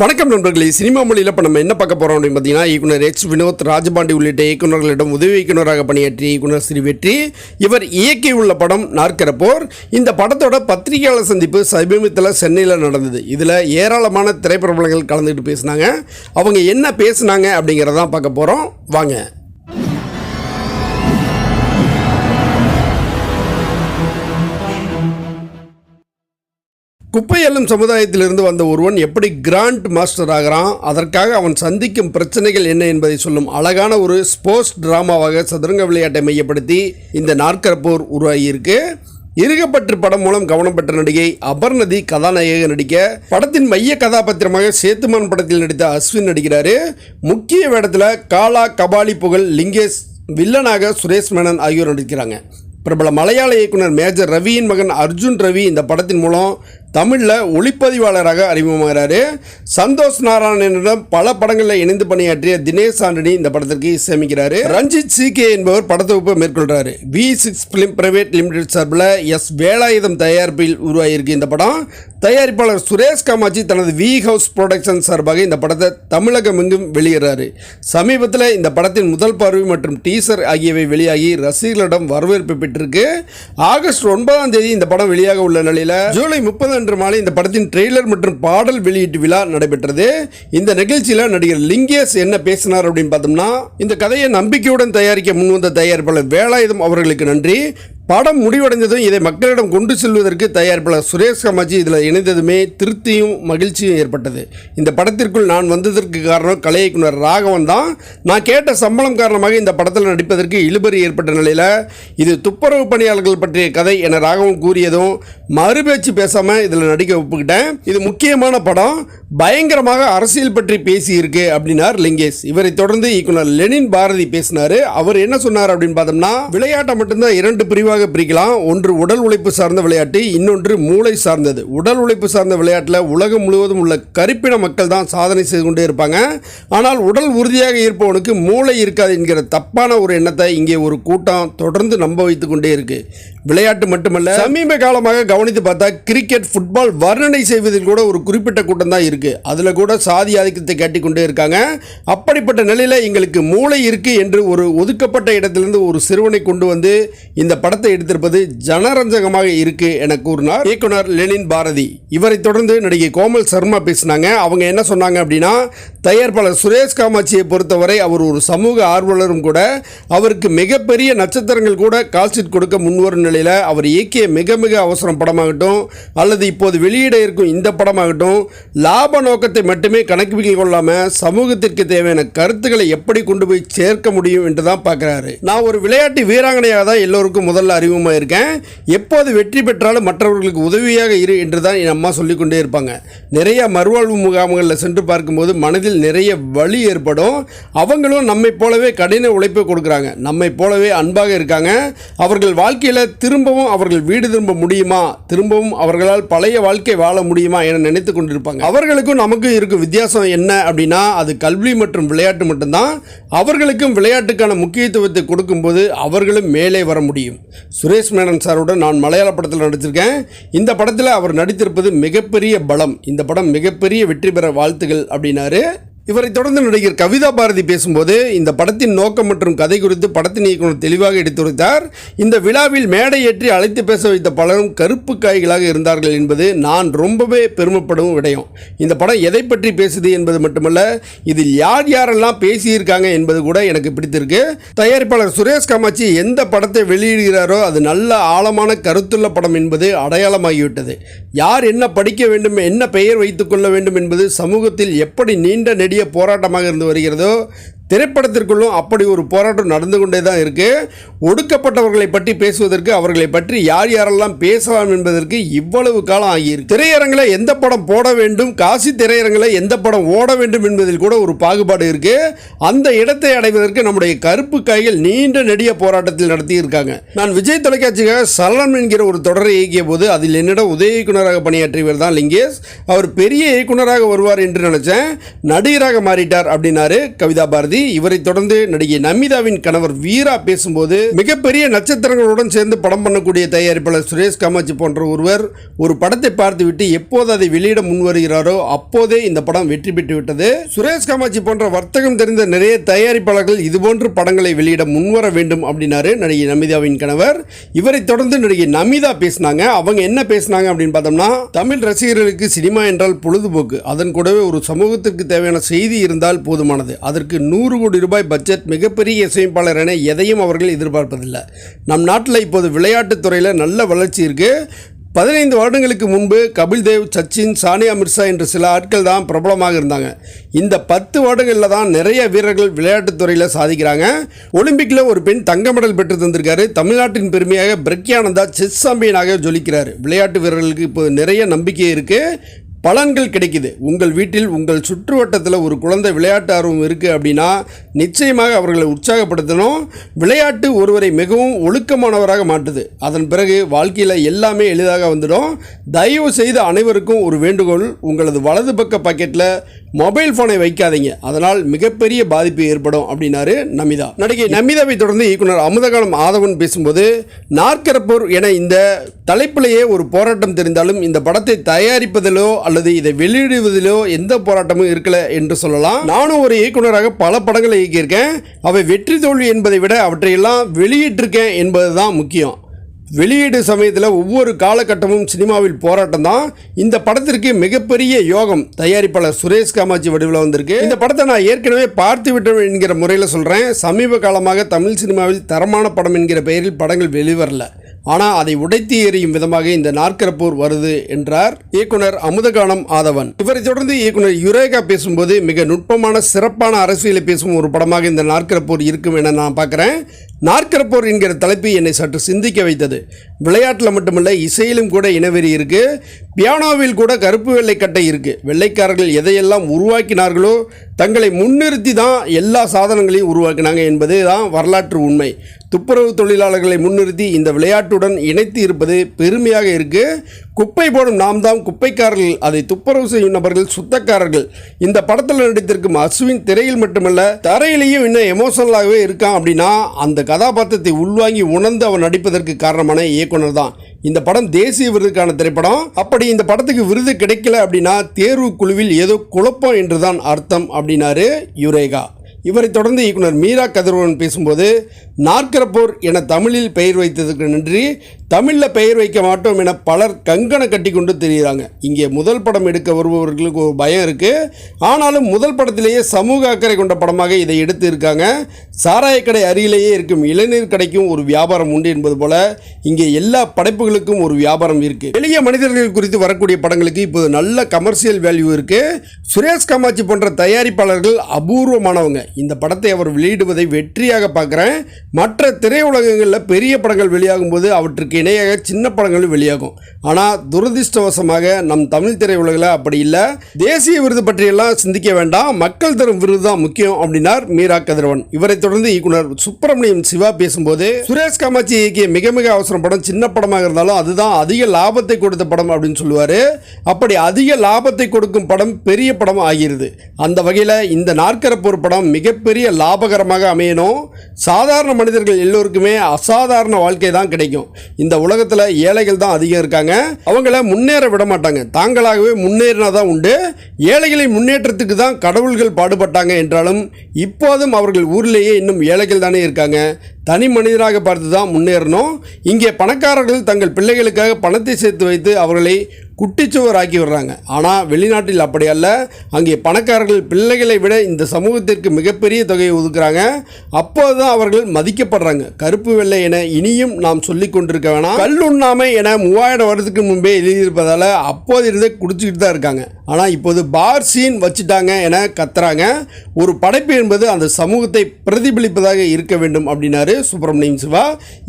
வணக்கம் நண்பர்களே. சினிமா மொழியில் இப்போ நம்ம என்ன பார்க்க போகிறோம் அப்படின்னு பார்த்தீங்கன்னா இயக்குனர் எச் வினோத் ராஜபாண்டி உள்ளிட்ட இயக்குநர்களிடம் உதவி இயக்குனராக பணியாற்றிய இயக்குனர் ஸ்ரீ வெற்றி இவர் இயக்கியுள்ள படம் நாற்கரப்போர் இந்த படத்தோட பத்திரிகையாளர் சந்திப்பு சமீபத்தில் சென்னையில் நடந்தது. இதில் ஏராளமான திரைப்பிரபலங்கள் கலந்துக்கிட்டு பேசினாங்க. அவங்க என்ன பேசுனாங்க அப்படிங்கிறதான் பார்க்க போகிறோம் வாங்க. குப்பை எல்லும் சமுதாயத்திலிருந்து வந்த ஒருவன் எப்படி கிராண்ட் மாஸ்டர் ஆகிறான்? அதற்காக அவன் சந்திக்கும் பிரச்சனைகள் என்ன என்பதை சொல்லும் அழகான ஒரு ஸ்போர்ட்ஸ் டிராமாவாக சதுரங்க விளையாட்டை மையப்படுத்தி இந்த நாற்கரப்போர் உருவாகியிருக்கு. இருகப்பற்று படம் மூலம் கவனம் பெற்ற நடிகை அபர்ணதி கதாநாயக நடிக்க படத்தின் மைய கதாபாத்திரமாக சேத்துமான் படத்தில் நடித்த அஸ்வின் நடிக்கிறாரு. முக்கிய வேடத்தில் காலா கபாலி புகழ் லிங்கேஷ் வில்லனாக சுரேஷ் மேனன் ஆகியோர் நடிக்கிறாங்க. பிரபல மலையாள இயக்குனர் மேஜர் ரவியின் மகன் அர்ஜுன் ரவி இந்த படத்தின் மூலம் தமிழில் ஒளிப்பதிவாளராக அறிமுகமாகிறாரு. சந்தோஷ் நாராயணனிடம் பல படங்களில் இணைந்து பணியாற்றிய தினேஷ் ஆண்டனி இந்த படத்திற்கு இசையமைக்கிறாரு ரஞ்சித் சி கே என்பவர் படத்தொகுப்பை மேற்கொள்கிறாரு V six film private limited சார்பில் எஸ் வேலாயுதம் தயாரிப்பில் உருவாகியிருக்கு இந்த படம். தயாரிப்பாளர் சுரேஷ் காமாட்சி தனது வி ஹவுஸ் ப்ரொடக்ஷன் சார்பாக இந்த படத்தை தமிழகம் எங்கும் வெளியிடுறாரு. சமீபத்தில் இந்த படத்தின் முதல் பார்வை மற்றும் டீசர் ஆகியவை வெளியாகி ரசிகர்களிடம் வரவேற்பு பெற்றிருக்கு. ஆகஸ்ட் ஒன்பதாம் தேதி இந்த படம் வெளியாக உள்ள நிலையில் ஜூலை முப்பது அன்று மாலை இந்த படத்தின் ட்ரெய்லர் மற்றும் பாடல் வெளியீட்டு விழா நடைபெற்றது. இந்த நிகழ்ச்சியில் நடிகர் லிங்கேஷ் என்ன பேசினார் அப்படின்னு பார்த்தோம்னா இந்த கதையை நம்பிக்கையுடன் தயாரிக்க முன்வந்த தயாரிப்பாளர் வேலாயுதம் அவர்களுக்கு நன்றி. படம் முடிவடைந்ததும் இதை மக்களிடம் கொண்டு செல்வதற்கு தயாரிப்பாளர் சுரேஷ் கமாஜி இதில் இணைந்ததுமே திருப்தியும் மகிழ்ச்சியும் ஏற்பட்டது. இந்த படத்திற்குள் நான் வந்ததற்கு காரணம் கலை இயக்குனர் ராகவன் தான். நான் கேட்ட சம்பளம் காரணமாக இந்த படத்தில் நடிப்பதற்கு இழுபறி ஏற்பட்ட நிலையில் இது துப்புரவு பணியாளர்கள் பற்றிய கதை என ராகவன் கூறியதும் மறுபேச்சு பேசாமல் இதில் நடிக்க ஒப்புக்கிட்டேன். இது முக்கியமான படம். பயங்கரமாக அரசியல் பற்றி பேசியிருக்கு அப்படின்னார் லிங்கேஷ். இவரை தொடர்ந்து இயக்குனர் லெனின் பாரதி பேசினார். அவர் என்ன சொன்னார் அப்படின்னு பார்த்தோம்னா விளையாட்டை மட்டும்தான் இரண்டு பிரிவாக இரண்டாக பிரிக்கலாம். ஒன்று உடல் உழைப்பு சார்ந்த விளையாட்டு இன்னொன்று மூளை சார்ந்தது. உடல் உழைப்பு சார்ந்த விளையாட்டில் உலகம் முழுவதும் உள்ள கருப்பின மக்கள் தான் சாதனை செய்து கொண்டே இருப்பாங்க. ஆனால் உடல் உறுதியாக இருப்பவனுக்கு மூளை இருக்காது என்கிற தப்பான ஒரு எண்ணத்தை இங்கே ஒரு கூட்டம் தொடர்ந்து நம்ப வைத்துக் கொண்டே இருக்கு. விளையாட்டு மட்டுமல்ல சமீப காலமாக கவனித்து பார்த்தா கிரிக்கெட் ஃபுட்பால் வர்ணனை செய்வதில் கூட ஒரு குறிப்பிட்ட கூட்டம் தான் இருக்கு. அதில் கூட சாதி ஆதிக்கத்தை காட்டிக் கொண்டே இருக்காங்க. அப்படிப்பட்ட நிலையில் எங்களுக்கு மூளை இருக்கு என்று ஒரு ஒதுக்கப்பட்ட இடத்திலிருந்து ஒரு சிறுவனை கொண்டு வந்து இந்த படத்தை எடுத்திருப்பது ஜனரஞ்சகமாக இருக்கு என கூறினார் இயக்குனர் லெனின் பாரதி. இவரை தொடர்ந்து நடிகை கோமல் சர்மா பேசினாங்க. அவங்க என்ன சொன்னாங்க அப்படின்னா தயாரிப்பாளர் சுரேஷ் காமாட்சியை பொறுத்தவரை அவர் ஒரு சமூக ஆர்வலரும் கூட. அவருக்கு மிகப்பெரிய நட்சத்திரங்கள் கூட கால்ஷீட் கொடுக்க முன்வரும் நிலையில் அவர் இயக்கிய மிக மிக அவசரம் படமாகட்டும் அல்லது இப்போது வெளியிட இருக்கும் இந்த படமாகட்டும் லாப நோக்கத்தை மட்டுமே கணக்கு கொள்ளாமல் சமூகத்திற்கு தேவையான கருத்துக்களை எப்படி கொண்டு போய் சேர்க்க முடியும் என்று தான் பார்க்குறாரு. நான் ஒரு விளையாட்டு வீராங்கனையாக தான் எல்லோருக்கும் முதல்ல அறிமுகமாக இருக்கேன். எப்போது வெற்றி பெற்றாலும் மற்றவர்களுக்கு உதவியாக இரு என்று தான் என் அம்மா சொல்லிக்கொண்டே இருப்பாங்க. நிறைய மறுவாழ்வு முகாம்களில் சென்று பார்க்கும்போது மனதில் நிறைய வலி ஏற்படும். அவங்களும் நம்மை போலவே கடின உழைப்பை கொடுக்குறாங்க. நம்மை போலவே அன்பாக இருக்காங்க. அவர்கள் வாழ்க்கையில் திரும்பவும் அவர்கள் வீடு திரும்ப முடியுமா? திரும்பவும் அவர்களால் பழைய வாழ்க்கை வாழ முடியுமா என நினைத்து கொண்டிருப்பாங்க. அவர்களுக்கும் நமக்கும் இருக்கும் வித்தியாசம் என்ன அப்படின்னா அது கல்வி மற்றும் விளையாட்டு மட்டும்தான். அவர்களுக்கும் விளையாட்டுக்கான முக்கியத்துவத்தை கொடுக்கும்போது அவர்களும் மேலே வர முடியும். சுரேஷ் மேனன் சாருடன் நான் மலையாள படத்தில் நடிச்சிருக்கேன். இந்த படத்தில் அவர் நடித்திருப்பது மிகப்பெரிய பலம். இந்த படம் மிகப்பெரிய வெற்றி பெற வாழ்த்துகள் அப்படின்னாரு. இவரை தொடர்ந்து நடிகர் கவிதா பாரதி பேசும்போது இந்த படத்தின் நோக்கம் மற்றும் கதை குறித்து படத்தின் இயக்குனர் தெளிவாக எடுத்துரைத்தார். இந்த விழாவில் மேடை ஏற்றி அழைத்து பேச வைத்த பலரும் கருப்பு காய்களாக இருந்தார்கள் என்பது நான் ரொம்பவே பெருமைப்படும் விடயம். இந்த படம் எதை பற்றி பேசுது என்பது மட்டுமல்ல இதில் யார் யாரெல்லாம் பேசியிருக்காங்க என்பது கூட எனக்கு பிடித்திருக்கு. தயாரிப்பாளர் சுரேஷ் காமாட்சி எந்த படத்தை வெளியிடுகிறாரோ அது நல்ல ஆழமான கருத்துள்ள படம் என்பது அடையாளமாகிவிட்டது. யார் என்ன படிக்க வேண்டும் என்ன பெயர் வைத்துக்கொள்ள வேண்டும் என்பது சமூகத்தில் எப்படி நீண்ட நெடிய போராட்டமாக இருந்து வருகிறதோ திரைப்படத்திற்குள்ளும் அப்படி ஒரு போராட்டம் நடந்து கொண்டே தான் இருக்குது ஒடுக்கப்பட்டவர்களை பற்றி பேசுவதற்கு அவர்களை பற்றி யார் யாரெல்லாம் பேசலாம் என்பதற்கு இவ்வளவு காலம் ஆகியிருக்கு. திரையரங்கில் எந்த படம் போட வேண்டும் காசி திரையரங்கில் எந்த படம் ஓட வேண்டும் என்பதில் கூட ஒரு பாகுபாடு இருக்குது அந்த இடத்தை அடைவதற்கு நம்முடைய கருப்பு காய்கள் நீண்ட நெடிய போராட்டத்தில் நடத்தியிருக்காங்க. நான் விஜய் தொலைக்காட்சிக்காக சலனம் என்கிற ஒரு தொடரை இயக்கிய போது அதில் என்னிடம் உதவி இயக்குனராக பணியாற்றியவர் தான் லிங்கேஷ். அவர் பெரிய இயக்குனராக வருவார் என்று நினச்சேன். நடிகராக மாறிட்டார் அப்படின்னாரு கவிதா பாரதி. இவரை தொடர்ந்து நடிகை நமிதாவின் கணவர் வீரா பேசும்போது மிகப்பெரிய நட்சத்திரங்களுடன் சேர்ந்து படம் பண்ணக்கூடிய தயாரிப்பாளர் சுரேஷ் காமாட்சி போன்ற ஒருவர் ஒரு படத்தை பார்த்துவிட்டு எப்போது அதை வெளியிட முன்வருகிறாரோ அப்போதே இந்த படம் வெற்றி பெற்று விட்டது சுரேஷ் காமாட்சி போன்ற வர்த்தகம் தெரிந்த நிறைய தயாரிப்பாளர்கள் இதுபோன்று படங்களை வெளியிட முன்வர வேண்டும் அப்படின்னாரு நடிகை நமிதாவின் கணவர். இவரை தொடர்ந்து நடிகை நமிதா பேசினாங்க. அவங்க என்ன பேசினாங்க அப்படின்னு பார்த்தோம்னா தமிழ் ரசிகர்களுக்கு சினிமா என்றால் பொழுதுபோக்கு. அதன் கூடவே ஒரு சமூகத்திற்கு தேவையான செய்தி இருந்தால் போதுமானது. அதற்கு நூறு நூறு கோடி ரூபாய் பட்ஜெட் மிகப்பெரிய இசையமைப்பாளர் என எதையும் அவர்கள் எதிர்பார்ப்பதில்லை. நம் நாட்டில் இப்போது விளையாட்டுத் துறையில் நல்ல வளர்ச்சி இருக்குது பதினைந்து வருடங்களுக்கு முன்பு கபில் தேவ் சச்சின் சானியா மிர்சா என்ற சில ஆட்கள் தான் பிரபலமாக இருந்தாங்க. இந்த பத்து வருடங்களில் தான் நிறைய வீரர்கள் விளையாட்டுத் துறையில் சாதிக்கிறாங்க. ஒலிம்பிக்கில் ஒரு பெண் தங்க மெடல் பெற்று தந்திருக்காரு. தமிழ்நாட்டின் பெருமையாக பிரக்யானந்தா செஸ் சாம்பியனாக ஜொலிக்கிறார். விளையாட்டு வீரர்களுக்கு இப்போது நிறைய நம்பிக்கை இருக்குது பலன்கள் கிடைக்குது. உங்கள் வீட்டில் உங்கள் சுற்றுவட்டத்தில் ஒரு குழந்தை விளையாட்டு ஆர்வம் இருக்குது அப்படின்னா நிச்சயமாக அவர்களை உற்சாகப்படுத்தணும். விளையாட்டு ஒருவரை மிகவும் ஒழுக்கமானவராக மாட்டுது அதன் பிறகு வாழ்க்கையில் எல்லாமே எளிதாக வந்துடும். தயவு செய்து அனைவருக்கும் ஒரு வேண்டுகோள். உங்களது வலது பக்க பாக்கெட்டில் மொபைல் ஃபோனை வைக்காதீங்க. அதனால் மிகப்பெரிய பாதிப்பு ஏற்படும் அப்படின்னாரு நமிதா. நடிகை நமிதாவை தொடர்ந்து இயக்குனர் அமுதகாலம் ஆதவன் பேசும்போது நாற்கரப்பூர் என இந்த தலைப்பிலேயே ஒரு போராட்டம் தெரிந்தாலும் இந்த படத்தை தயாரிப்பதிலோ அல்லது இதை வெளியிடுவதிலோ எந்த போராட்டமும் இருக்கல என்று சொல்லலாம். நானும் ஒரு இயக்குனராக பல படங்களை இயக்கியிருக்கேன். அவை வெற்றி தோல்வி என்பதை விட அவற்றையெல்லாம் வெளியிட்டிருக்கேன் என்பது தான் முக்கியம். வெளியீடு சமயத்தில் ஒவ்வொரு காலகட்டமும் சினிமாவில் போராட்டம் தான். இந்த படத்திற்கு மிகப்பெரிய யோகம் தயாரிப்பாளர் சுரேஷ் காமாட்சி வடிவில் வந்திருக்கு. இந்த படத்தை நான் ஏற்கனவே பார்த்து விட்டேன் என்கிற முறையில் சொல்கிறேன் சமீப காலமாக தமிழ் சினிமாவில் தரமான படம் என்கிற பெயரில் படங்கள் வெளிவரல. ஆனால் அதை உடைத்து எறியும் விதமாக இந்த நாற்கரப்பூர் வருது என்றார் இயக்குனர் அமுதகானம் ஆதவன். இவரை தொடர்ந்து இயக்குனர் யுரேகா பேசும்போது மிக நுட்பமான சிறப்பான அரசியலை பேசும் ஒரு படமாக இந்த நாற்கரப்பூர் இருக்கும் என நான் பார்க்குறேன். நாற்கரப்போர் என்கிற தலைப்பு என்னை சற்று சிந்திக்க வைத்தது. விளையாட்டில் மட்டுமல்ல இசையிலும் கூட இனவெறி இருக்கு. பியானோவில் கூட கருப்பு வெள்ளை கட்டை வெள்ளைக்காரர்கள் எதையெல்லாம் உருவாக்கினார்களோ தங்களை முன்னிறுத்தி தான் எல்லா சாதனங்களையும் உருவாக்கினாங்க என்பது தான் வரலாற்று உண்மை. துப்புரவு தொழிலாளர்களை முன்னிறுத்தி இந்த விளையாட்டுடன் இணைத்து இருப்பது பெருமையாக இருக்குது குப்பை போடும் நாம் தான் குப்பைக்காரர்கள் அதை துப்புரவு செய்யும் நபர்கள் சுத்தக்காரர்கள். இந்த படத்தில் நடித்திருக்கும் அசுவின் திரையில் மட்டுமல்ல தரையிலேயும் இன்னும் எமோஷனலாகவே இருக்கான் அப்படின்னா அந்த கதாபாத்திரத்தை உள்வாங்கி உணர்ந்து அவன் நடிப்பதற்கு காரணமான இயக்குனர் தான். இந்த படம் தேசிய விருதுக்கான திரைப்படம். அப்படி இந்த படத்துக்கு விருது கிடைக்கல அப்படின்னா தேர்வு குழுவில் ஏதோ குழப்பம் என்றுதான் அர்த்தம் அப்படின்னாரு யுரேகா. இவரை தொடர்ந்து இயக்குனர் மீரா கதிரவன் பேசும்போது நாற்கரப்போர் என தமிழில் பெயர் வைத்ததற்கு நன்றி. தமிழில் பெயர் வைக்க மாட்டோம் என பலர் கங்கணம் கட்டி கொண்டு தெரிகிறாங்க இங்கே முதல் படம் எடுக்க வருபவர்களுக்கு ஒரு பயம் இருக்குது ஆனாலும் முதல் படத்திலேயே சமூக அக்கறை கொண்ட படமாக இதை எடுத்து இருக்காங்க. சாராயக்கடை அருகிலேயே இருக்கும் இளநீர் கடைக்கும் ஒரு வியாபாரம் உண்டு என்பது போல இங்கே எல்லா படைப்புகளுக்கும் ஒரு வியாபாரம் இருக்குது எளிய மனிதர்கள் குறித்து வரக்கூடிய படங்களுக்கு இப்போது நல்ல கமர்ஷியல் வேல்யூ இருக்குது சுரேஷ் காமாட்சி போன்ற தயாரிப்பாளர்கள் அபூர்வமானவங்க. இந்த படத்தை அவர் வெளியிடுவதை வெற்றியாக பார்க்குறேன். மற்ற திரையுலகங்களில் பெரிய படங்கள் வெளியாகும் போது அவற்றுக்கு இணையாக சின்ன படங்களும் வெளியாகும். ஆனால் துரதிர்ஷ்டவசமாக நம் தமிழ் திரையுலகில் அப்படி இல்லை. தேசிய விருது பற்றியெல்லாம் சிந்திக்க வேண்டாம். மக்கள் தரும் விருது தான் முக்கியம் அப்படின்னார் மீரா கதிரவன். இவரை தொடர்ந்து இயக்குனர் சுப்பிரமணியம் சிவா பேசும்போது சுரேஷ் காமாட்சி இயக்கிய மிக மிக அவசரம் படம் சின்ன படமாக இருந்தாலும் அதுதான் அதிக லாபத்தை கொடுத்த படம் அப்படின்னு சொல்லுவார். அப்படி அதிக லாபத்தை கொடுக்கும் படம் பெரிய படம் ஆகிறது அந்த வகையில் இந்த நாற்கரப்போர் படம் மிகப்பெரிய லாபகரமாக அமையணும். சாதாரண மனிதர்கள் எல்லோருக்குமே அசாதாரண வாழ்க்கை தான் கிடைக்கும். இந்த இந்த உலகத்தில் ஏழைகள் தான் அதிகம் இருக்காங்க. அவங்கள முன்னேற விட மாட்டாங்க. தாங்களாகவே முன்னேறினா தான் உண்டு. ஏழைகளை முன்னேற்றத்துக்கு தான் கடவுள்கள் பாடுபட்டாங்க என்றாலும் இப்போதும் அவர்கள் ஊர்லேயே இன்னும் ஏழைகள் தானே இருக்காங்க. தனி மனிதனாக பார்த்து தான் முன்னேறணும். இங்கே பணக்காரர்கள் தங்கள் பிள்ளைகளுக்காக பணத்தை சேர்த்து வைத்து அவர்களை குட்டிச்சுவர் ஆக்கி வர்றாங்க ஆனால் வெளிநாட்டில் அப்படி அல்ல. அங்கே பணக்காரர்கள் பிள்ளைகளை விட இந்த சமூகத்திற்கு மிகப்பெரிய தொகையை ஒதுக்குறாங்க. அப்போது தான் அவர்கள் மதிக்கப்படுறாங்க. கருப்பு வெள்ளை என இனியும் நாம் சொல்லி கொண்டிருக்க வேணாம். கல்லுண்ணாமை என மூவாயிரம் வருடத்துக்கு முன்பே எழுதியிருப்பதால் அப்போது இருந்தே குடிச்சிக்கிட்டு தான் இருக்காங்க. ஆனால் இப்போது பார் சீன் வச்சுட்டாங்க என கத்துறாங்க. ஒரு படைப்பு என்பது அந்த சமூகத்தை பிரதிபலிப்பதாக இருக்க வேண்டும் அப்படின்னாரு சுப்பிரமணியம் சிவா.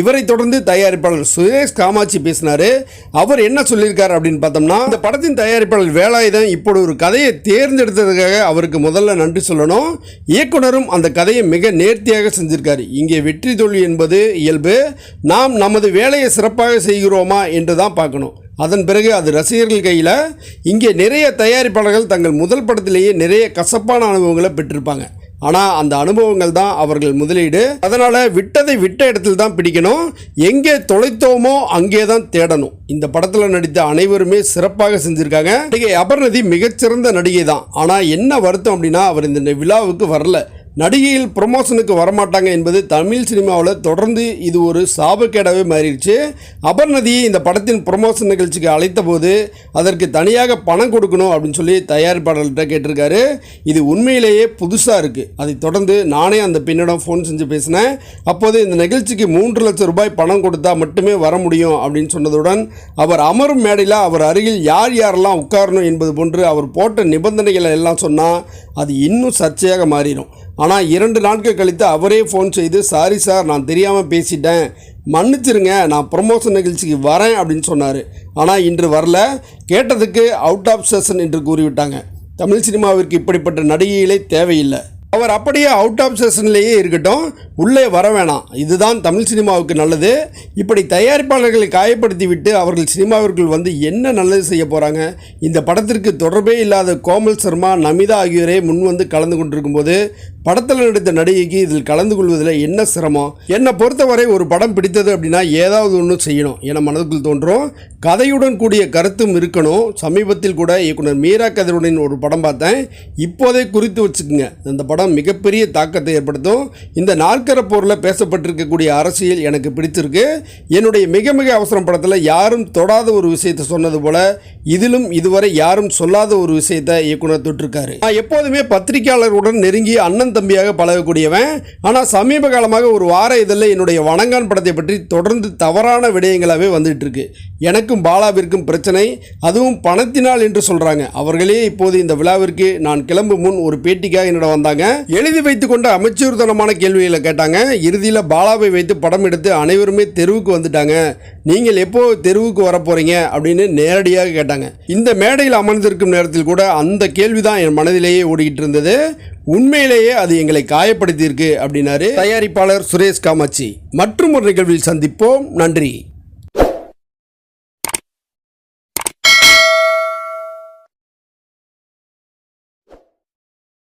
இவரை தொடர்ந்து தயாரிப்பாளர் சுரேஷ் காமாட்சி பேசினார். அவர் என்ன சொல்லியிருக்காரு அப்படின்னு பார்த்தா பார்த்தோம்னா இந்த படத்தின் தயாரிப்பாளர் வேலாயுதம் இப்படி ஒரு கதையை தேர்ந்தெடுத்ததுக்காக அவருக்கு முதல்ல நன்றி சொல்லணும். இயக்குனரும் அந்த கதையை மிக நேர்த்தியாக செஞ்சிருக்காரு. இங்கே வெற்றி தோல்வி என்பது இயல்பு. நாம் நமது வேலையை சிறப்பாக செய்கிறோமா என்று தான் பார்க்கணும். அதன் பிறகு அது ரசிகர்கள் கையில். இங்கே நிறைய தயாரிப்பாளர்கள் தங்கள் முதல் படத்திலேயே நிறைய கசப்பான அனுபவங்களை பெற்றிருப்பாங்க. ஆனால் அந்த அனுபவங்கள் தான் அவர்கள் முதலீடு. அதனால் விட்டதை விட்ட இடத்துல தான் பிடிக்கணும். எங்கே தொலைத்தோமோ அங்கே தான் தேடணும். இந்த படத்தில் நடித்த அனைவருமே சிறப்பாக செஞ்சுருக்காங்க. நடிகை அபர்ணதி மிகச்சிறந்த நடிகை தான் ஆனால் என்ன வருத்தம் அப்படின்னா அவர் இந்த விழாவுக்கு வரல. நடிகையில் ப்ரொமோஷனுக்கு வரமாட்டாங்க என்பது தமிழ் சினிமாவில் தொடர்ந்து இது ஒரு சாபக்கேடாகவே மாறிடுச்சு. அபர்நதியை இந்த படத்தின் ப்ரொமோஷன் நிகழ்ச்சிக்கு அழைத்த போது அதற்கு தனியாக பணம் கொடுக்கணும் அப்படின்னு சொல்லி தயாரிப்பாளர்கிட்ட கேட்டிருக்காரு. இது உண்மையிலேயே புதுசாக இருக்குது அதை தொடர்ந்து நானே அந்த பெண்ணிடம் ஃபோன் செஞ்சு பேசினேன். அப்போது இந்த நிகழ்ச்சிக்கு மூன்று லட்சம் ரூபாய் பணம் கொடுத்தா மட்டுமே வர முடியும் அப்படின்னு சொன்னதுடன் அவர் அமரும் மேடையில் அவர் அருகில் யார் யாரெல்லாம் உட்காரணும் என்பது போன்று அவர் போட்ட நிபந்தனைகளை எல்லாம் சொன்னால் அது இன்னும் சர்ச்சையாக மாறிடும். ஆனால் இரண்டு நாட்கள் கழித்து அவரே ஃபோன் செய்து சாரி சார் நான் தெரியாமல் பேசிட்டேன். மன்னிச்சிருங்க நான் ப்ரொமோஷன் நிகழ்ச்சிக்கு வரேன் அப்படின்னு சொன்னார். ஆனால் இன்று வரல. கேட்டதுக்கு அவுட் ஆஃப் செஷன் என்று கூறிவிட்டாங்க. தமிழ் சினிமாவிற்கு இப்படிப்பட்ட நடிகைகளே தேவையில்லை. அவர் அப்படியே அவுட் ஆஃப் செஷன்லேயே இருக்கட்டும். உள்ளே வர வேணாம். இதுதான் தமிழ் சினிமாவுக்கு நல்லது. இப்படி தயாரிப்பாளர்களை காயப்படுத்தி விட்டு அவர்கள் சினிமாவிற்குள் வந்து என்ன நல்லது செய்ய போகிறாங்க இந்த படத்திற்கு தொடர்பே இல்லாத கோமல் சர்மா நமிதா ஆகியோரே முன் வந்து கலந்து கொண்டிருக்கும்போது படத்தில் நடித்த நடிகைக்கு இதில் கலந்து கொள்வதில் என்ன சிரமம்? என்னை பொறுத்தவரை ஒரு படம் பிடித்தது அப்படின்னா ஏதாவது ஒன்று செய்யணும் என மனதுக்குள் தோன்றும். கதையுடன் கூடிய கருத்தும் இருக்கணும். சமீபத்தில் கூட இயக்குனர் மீரா கதிருடன் ஒரு படம் பார்த்தேன். இப்போதே குறித்து வச்சுக்கோங்க. அந்த படம் மிகப்பெரிய தாக்கத்தை ஏற்படுத்தும். இந்த நாற்கர போரில் பேசப்பட்டிருக்கக்கூடிய அரசியல் எனக்கு பிடித்திருக்கு. என்னுடைய மிக மிக அவசரம் படத்தில் யாரும் தொடாத ஒரு விஷயத்தை சொன்னது போல இதிலும் இதுவரை யாரும் சொல்லாத ஒரு விஷயத்தை இயக்குனர் தொட்டிருக்காரு. நான் எப்போதுமே பத்திரிகையாளர்களுடன் நெருங்கி அண்ணன் தம்பியாக பழகக்கூடியவன். ஆனால் சமீப காலமாக ஒரு வார இதழில் என்னுடைய வணங்கான் படத்தை பற்றி தொடர்ந்து தவறான விடயங்களாகவே வந்துட்டு இருக்கு எனக்கும் பாலாவிற்கும் பிரச்சனை. அதுவும் பணத்தினால் என்று சொல்கிறாங்க அவர்களே இப்போது இந்த விழாவிற்கு நான் கிளம்பும் முன் ஒரு பேட்டிக்காக என்னிடம் வந்தாங்க. எழுதி வைத்து கொண்ட அமைச்சூர்தனமான கேள்விகளை கேட்டாங்க. இறுதியில் பாலாவை வைத்து படம் எடுத்து அனைவருமே தெருவுக்கு வந்துட்டாங்க. நீங்கள் எப்போ தெருவுக்கு வர அப்படின்னு நேரடியாக கேட்டாங்க. இந்த மேடையில் அமர்ந்திருக்கும் நேரத்தில் கூட அந்த கேள்விதான் என் மனதிலேயே ஓடிக்கிட்டு இருந்தது உண்மையிலேயே அது எங்களை காயப்படுத்தியிருக்கு அப்படின்னாரு தயாரிப்பாளர் சுரேஷ் காமாட்சி. மற்றும் ஒரு நிகழ்வில் சந்திப்போம். நன்றி.